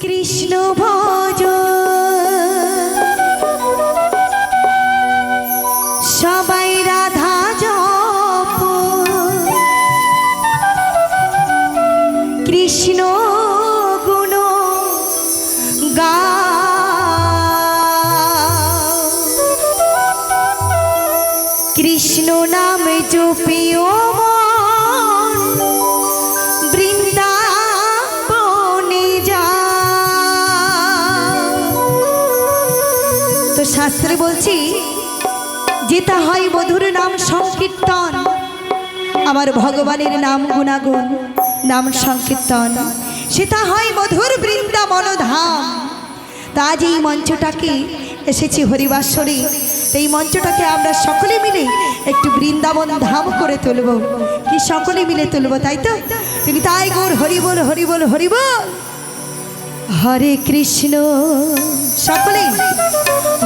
কৃষ্ণ ভজ। সবাই রাধা জপ। কৃষ্ণ গুণ গা। কৃষ্ণ নাম জপিও শাস্ত্রে বলছি যেটা হয় মধুর নাম সংকীর্তন। আমার ভগবানের নাম গুণাগুণ, নাম সংকীর্তন। সেটা হয় মধুর বৃন্দাবন ধাম তা আজ এই মঞ্চটাকে এসেছি হরিবাসরে। এই মঞ্চটাকে আমরা সকলে মিলে একটু বৃন্দাবন ধাম করে তুলব। কি সকলে মিলে তুলব, তাই তো? তিনি তাই গোর হরিবল হরিবল হরিবল হরে কৃষ্ণ। সকলে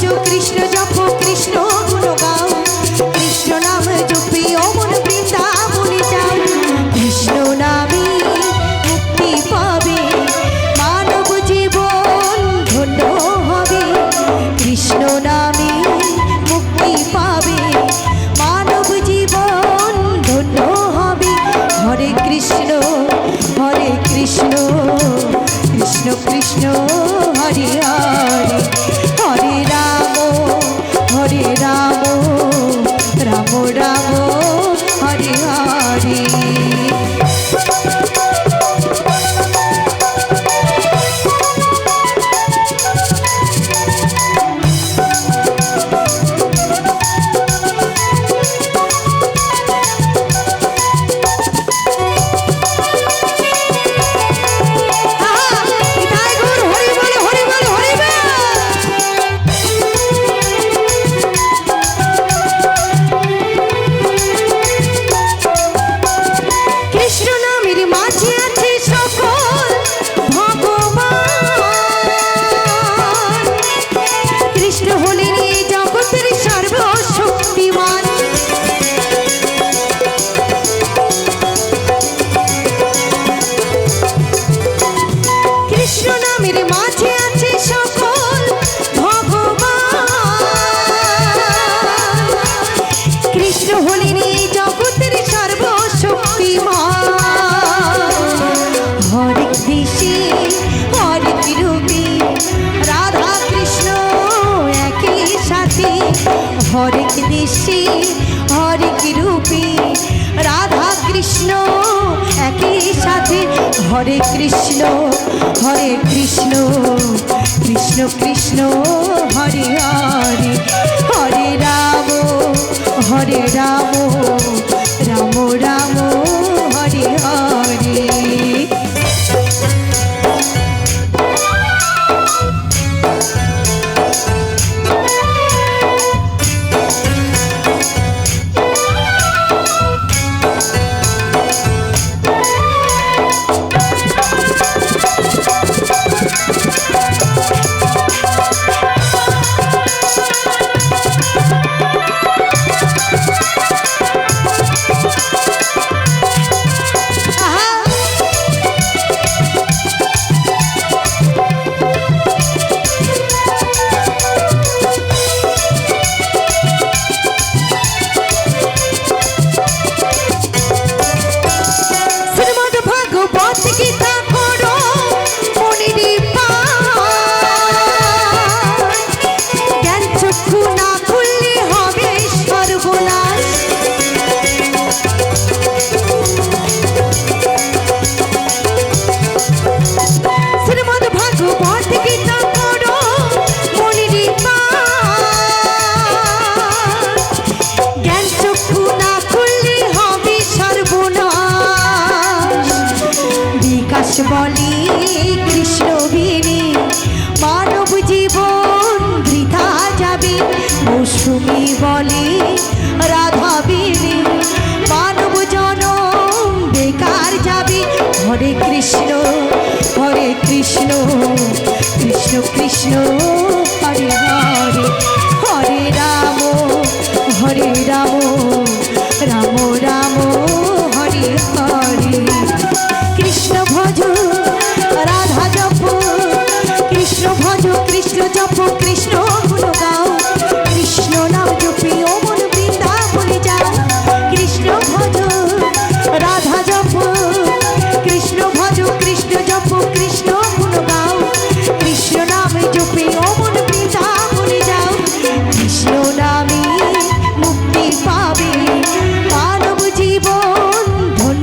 কৃষ্ণ জপ হরে কৃষি হরে রূপী রাধা কৃষ্ণ একই সাথে। হরে কৃষ্ণ হরে কৃষ্ণ কৃষ্ণ কৃষ্ণ, হরে হরে। বলি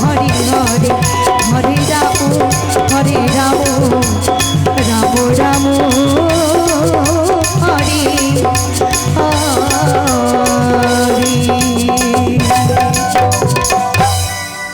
হরি হরি